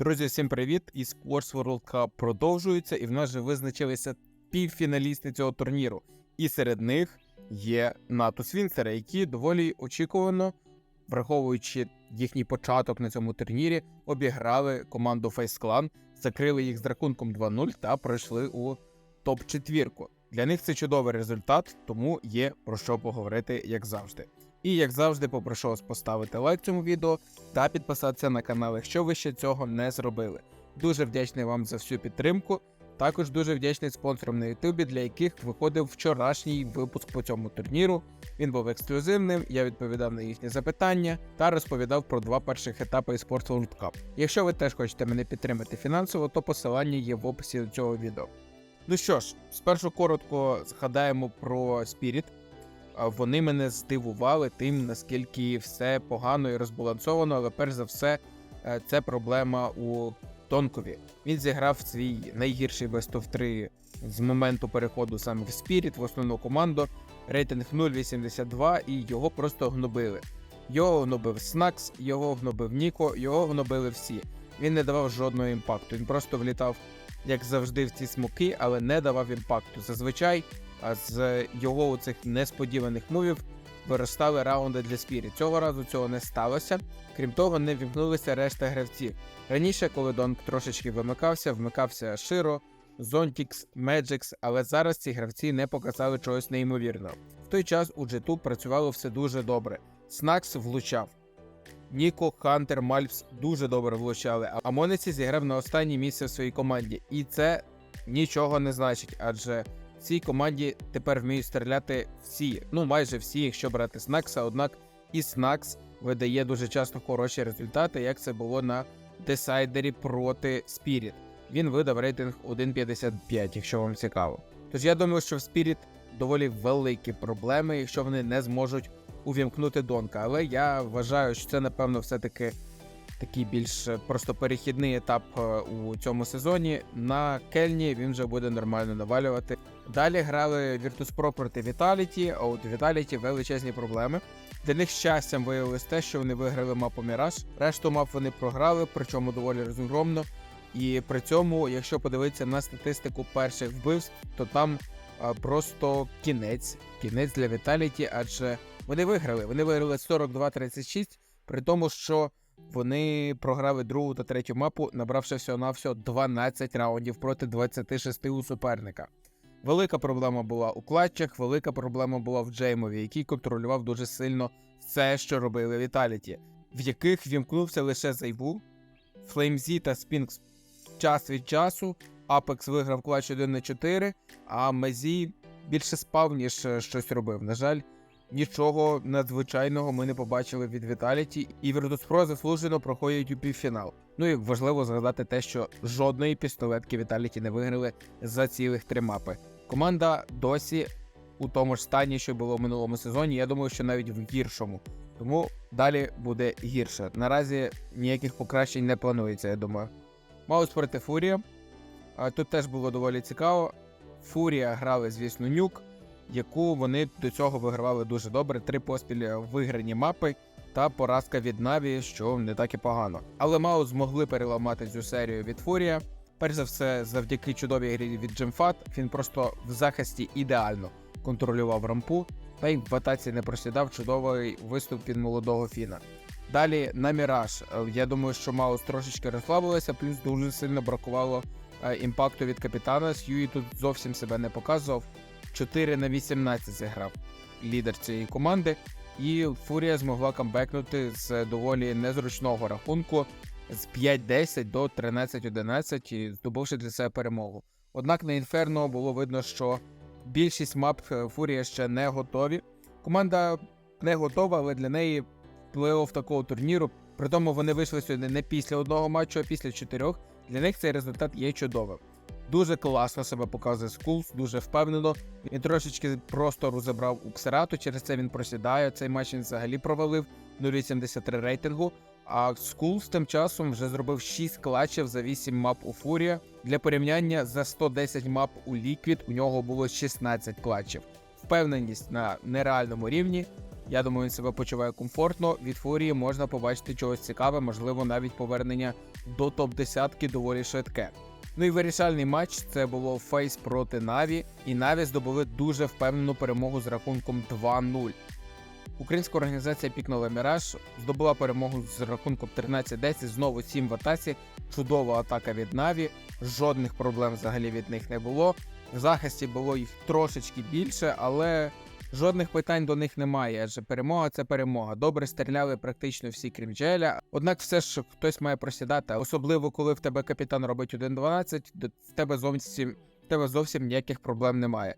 Друзі, всім привіт! І Sports World Cup продовжується, і в нас вже визначилися півфіналісти цього турніру. І серед них є Натус Вінцера, які доволі очікувано, враховуючи їхній початок на цьому турнірі, обіграли команду Face Clan, закрили їх з рахунком 2-0 та пройшли у топ-четвірку. Для них це чудовий результат, тому є про що поговорити, як завжди. І як завжди, попрошу вас поставити лайк цьому відео та підписатися на канал, якщо ви ще цього не зробили. Дуже вдячний вам за всю підтримку. Також дуже вдячний спонсорам на Ютубі, для яких виходив вчорашній випуск по цьому турніру. Він був ексклюзивним, я відповідав на їхні запитання та розповідав про два перших етапи eSports World Cup. Якщо ви теж хочете мене підтримати фінансово, то посилання є в описі до цього відео. Ну що ж, спершу коротко згадаємо про Spirit. Вони мене здивували тим, наскільки все погано і розбалансовано, але перш за все, е, це проблема у Тонкові. Він зіграв свій найгірший Best of 3 з моменту переходу саме в Spirit, в основну команду. Рейтинг 0.82 і його просто гнобили. Його гнобив Снакс, його гнобив Ніко, його гнобили всі. Він не давав жодного імпакту. Він просто влітав, як завжди, в ці смоки, але не давав імпакту. Зазвичай з його цих несподіваних мувів виростали раунди для спірі. Цього разу цього не сталося. Крім того, не вімкнулися решта гравців. Раніше, коли Донк трошечки вимикався, вмикався Широ, Зонтікс, Меджикс, але зараз ці гравці не показали чогось неймовірного. В той час у G2 працювало все дуже добре. Снакс влучав. Ніко, Хантер, Мальпс дуже добре влучали, а Мониці зіграв на останнє місце в своїй команді. І це нічого не значить, адже в цій команді тепер вміють стріляти всі, ну майже всі, якщо брати Снакса. Однак і Снакс видає дуже часто хороші результати, як це було на десайдері проти Spirit. Він видав рейтинг 1.55, якщо вам цікаво. Тож я думаю, що в Spirit доволі великі проблеми, якщо вони не зможуть увімкнути Донка. Але я вважаю, що це напевно все-таки такий більш просто перехідний етап е, у цьому сезоні. На Кельні він вже буде нормально навалювати. Далі грали Virtus.pro проти Vitality, а от Vitality величезні проблеми. Для них щастям виявилось те, що вони виграли мапу Mirage. Решту мап вони програли, причому доволі розгромно. І при цьому, якщо подивитися на статистику перших вбивств, то там а, просто кінець, кінець для Vitality, адже вони виграли. Вони виграли 42-36, при тому, що вони програли другу та третю мапу, набравши всього на всього 12 раундів проти 26 у суперника. Велика проблема була у клатчах, велика проблема була в Джеймові, який контролював дуже сильно все, що робили Віталіті, в яких вімкнувся лише Зайву, Флеймзі та Спінкс час від часу. Апекс виграв клатч 1 на 4, а Мезі більше спав, ніж щось робив. На жаль, нічого надзвичайного ми не побачили від Віталіті, і Virtus.pro заслужено проходять у півфінал. Ну і важливо згадати те, що жодної пістолетки Віталіті не виграли за цілих три мапи. Команда досі у тому ж стані, що було в минулому сезоні. Я думаю, що навіть в гіршому. Тому далі буде гірше. Наразі ніяких покращень не планується, я думаю. Маус проти Фурія. Тут теж було доволі цікаво. Фурія грали, звісно, нюк, яку вони до цього вигравали дуже добре. Три поспіль виграні мапи та поразка від Наві, що не так і погано. Але Маус змогли переламати цю серію від Фурія. Перш за все, завдяки чудовій грі від Джемфат, він просто в захисті ідеально контролював рампу, та й в атаці не просідав чудовий виступ від молодого Фіна. Далі на Міраж. Я думаю, що Маус трошечки розслабилися, плюс дуже сильно бракувало е, імпакту від капітана. Сьюї тут зовсім себе не показував. 4 на 18 зіграв лідер цієї команди, і Фурія змогла камбекнути з доволі незручного рахунку з 5-10 до 13-11, і здобувши для себе перемогу. Однак на Інферно було видно, що більшість мап Фурія ще не готові. Команда не готова, але для неї плей-офф такого турніру. При тому вони вийшли сьогодні не після одного матчу, а після чотирьох. Для них цей результат є чудовим. Дуже класно себе показує Скулс, дуже впевнено. Він трошечки простору забрав у Ксерату, через це він просідає. Цей матч він взагалі провалив 0,83 рейтингу. А Скулс тим часом вже зробив 6 клатчів за 8 мап у Фурія. Для порівняння за 110 мап у Ліквід у нього було 16 клатчів. Впевненість на нереальному рівні. Я думаю, він себе почуває комфортно. Від Фурії можна побачити чогось цікаве, можливо, навіть повернення до топ-10 доволі швидке. Ну і вирішальний матч це було Фейс проти Наві, і Наві здобули дуже впевнену перемогу з рахунком 2-0. Українська організація пікнула Міраж, здобула перемогу з рахунком 13-10, знову 7 в атаці. Чудова атака від Наві. Жодних проблем взагалі від них не було. В захисті було їх трошечки більше, але жодних питань до них немає, адже перемога це перемога. Добре стріляли практично всі, крім Джеля. Однак все ж хтось має просідати, особливо коли в тебе капітан робить 1-12, до- в тебе зовсім, в тебе зовсім ніяких проблем немає.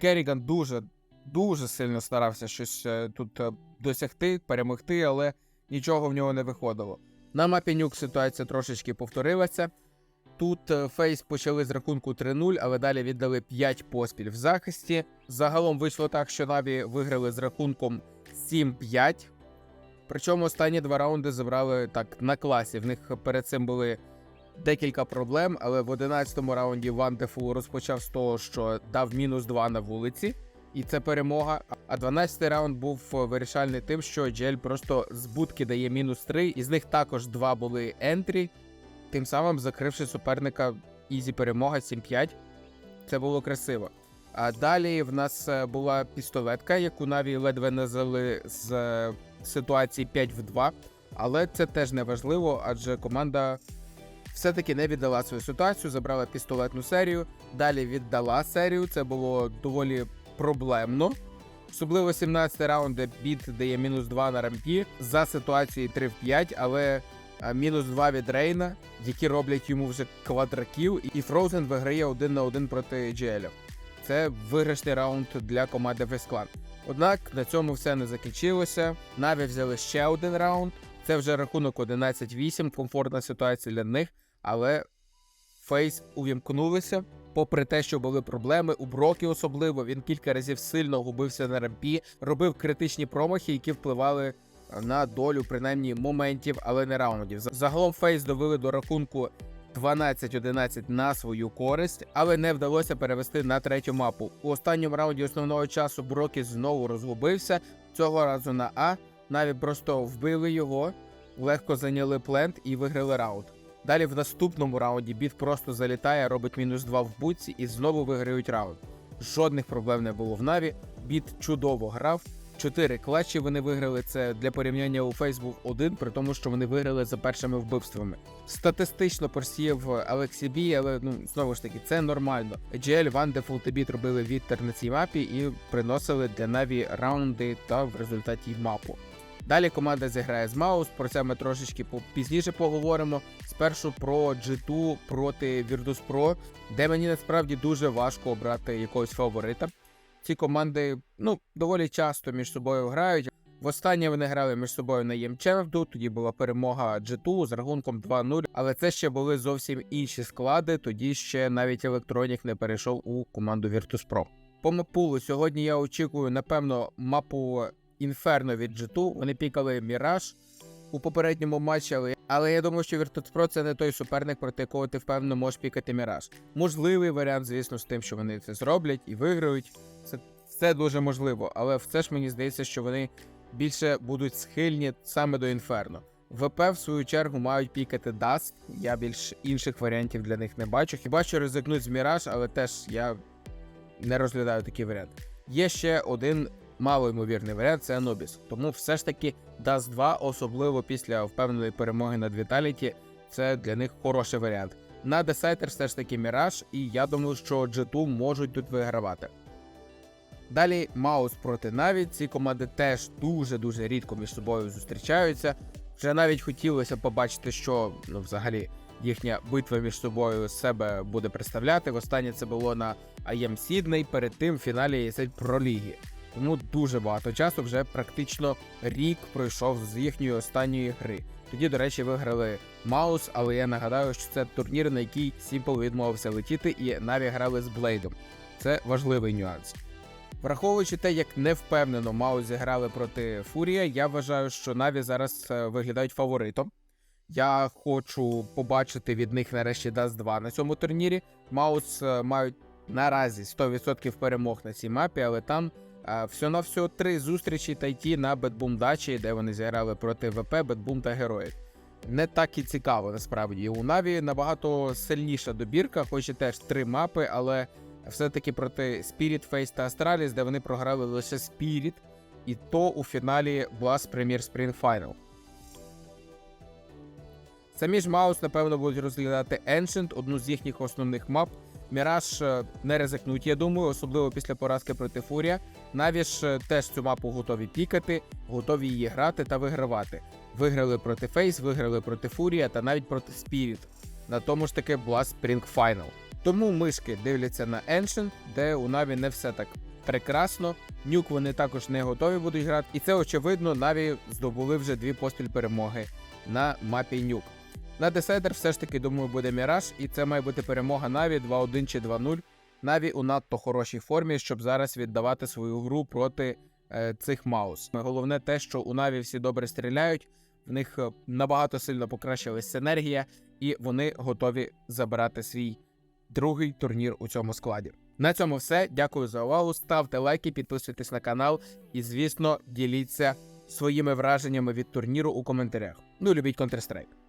Керріган дуже дуже сильно старався щось е, тут е, досягти, перемогти, але нічого в нього не виходило. На мапі нюк ситуація трошечки повторилася. Тут е, Фейс почали з рахунку 3-0, але далі віддали 5 поспіль в захисті. Загалом вийшло так, що Наві виграли з рахунком 7-5. Причому останні два раунди забрали так на класі. В них перед цим були декілька проблем, але в 11-му раунді Ван Дефу розпочав з того, що дав мінус 2 на вулиці, і це перемога. А 12-й раунд був вирішальний тим, що Джель просто з будки дає мінус 3, із них також два були ентрі, тим самим закривши суперника ізі перемога 7-5. Це було красиво. А далі в нас е, була пістолетка, яку Наві ледве не зали з е, ситуації 5 в 2. Але це теж не важливо, адже команда все-таки не віддала свою ситуацію, забрала пістолетну серію. Далі віддала серію. Це було доволі проблемно. Особливо 17 раунд, де біт дає мінус 2 на рампі за ситуації 3 в 5, але мінус 2 від Рейна, які роблять йому вже квадраків, і Фроузен виграє один на один проти GL. Це виграшний раунд для команди Face. Однак на цьому все не закінчилося. Наві взяли ще один раунд. Це вже рахунок 11-8, комфортна ситуація для них, але Фейс увімкнулися. Попри те, що були проблеми, у Брокі особливо він кілька разів сильно губився на рампі, робив критичні промахи, які впливали на долю принаймні моментів, але не раундів. За- Загалом Фейс довели до рахунку 12-11 на свою користь, але не вдалося перевести на третю мапу. У останньому раунді основного часу Брокі знову розгубився. Цього разу на А. Наві просто вбили його, легко зайняли плент і виграли раунд. Далі в наступному раунді біт просто залітає, робить мінус 2 в буці і знову виграють раунд. Жодних проблем не було в Наві. Біт чудово грав. Чотири клатчі вони виграли. Це для порівняння у Фейс був один, при тому, що вони виграли за першими вбивствами. Статистично просіяв Алексі Бі, але ну знову ж таки це нормально. GL, Wonderful та Біт робили вітер на цій мапі і приносили для Наві раунди та в результаті мапу. Далі команда зіграє з Маус, про це ми трошечки пізніше поговоримо. Спершу про G2 проти Virtus Pro, де мені насправді дуже важко обрати якогось фаворита. Ці команди ну, доволі часто між собою грають. Востаннє вони грали між собою на Ємчевду, тоді була перемога G2 з рахунком 2-0, але це ще були зовсім інші склади. Тоді ще навіть Електронік не перейшов у команду Virtus Pro. По мапулу сьогодні я очікую, напевно, мапу Інферно від G2. Вони пікали Міраж у попередньому матчі, але, але я думаю, що Virtus Pro це не той суперник, проти якого ти впевнено можеш пікати Міраж. Можливий варіант, звісно, з тим, що вони це зроблять і виграють. Це все дуже можливо, але все ж мені здається, що вони більше будуть схильні саме до Інферно. ВП, в свою чергу, мають пікати Dust. Я більш інших варіантів для них не бачу. Хіба що ризикнуть з Міраж, але теж я не розглядаю такий варіант. Є ще один малоймовірний варіант це Anubis. Тому все ж таки Dust 2, особливо після впевненої перемоги над Vitality, це для них хороший варіант. На Decider все ж таки Міраж, і я думаю, що G2 можуть тут вигравати. Далі Маус проти Наві. Ці команди теж дуже-дуже рідко між собою зустрічаються. Вже навіть хотілося побачити, що ну, взагалі їхня битва між собою себе буде представляти. Востаннє це було на IM Сідней, перед тим в фіналі ESL Pro Ліги. Тому дуже багато часу, вже практично рік пройшов з їхньої останньої гри. Тоді, до речі, виграли Маус, але я нагадаю, що це турнір, на який Simple відмовився летіти, і Наві грали з Блейдом. Це важливий нюанс. Враховуючи те, як невпевнено Маус зіграли проти Фурія, я вважаю, що Наві зараз е, виглядають фаворитом. Я хочу побачити від них нарешті Dust 2 на цьому турнірі. Маус е, мають наразі 100% перемог на цій мапі, але там Всього три зустрічі та йти на Бетбум Дачі, де вони зіграли проти ВП, Бетбум та Героїв. Не так і цікаво насправді. У Наві набагато сильніша добірка, хоч і теж три мапи, але все-таки проти Spirit Face та Astralis, де вони програли лише Spirit, і то у фіналі Blast Premier Spring Final. Самі ж Маус, напевно, будуть розглядати Ancient, одну з їхніх основних мап. Міраж е, не ризикнуть, я думаю, особливо після поразки проти Фурія. Наві е, теж цю мапу готові пікати, готові її грати та вигравати. Виграли проти Фейс, виграли проти Фурія та навіть проти Spirit. На тому ж таки Blast Spring Final. Тому мишки дивляться на Ancient, де у Наві не все так прекрасно. Нюк вони також не готові будуть грати. І це очевидно, Наві здобули вже дві поспіль перемоги на мапі Нюк. На десайдер все ж таки, думаю, буде Міраж, і це має бути перемога Наві 2-1 чи 2-0. Наві у надто хорошій формі, щоб зараз віддавати свою гру проти е, цих маус. Головне те, що у Наві всі добре стріляють, в них е, набагато сильно покращилась синергія, і вони готові забирати свій другий турнір у цьому складі. На цьому все. Дякую за увагу. Ставте лайки, підписуйтесь на канал і, звісно, діліться своїми враженнями від турніру у коментарях. Ну, любіть Counter-Strike.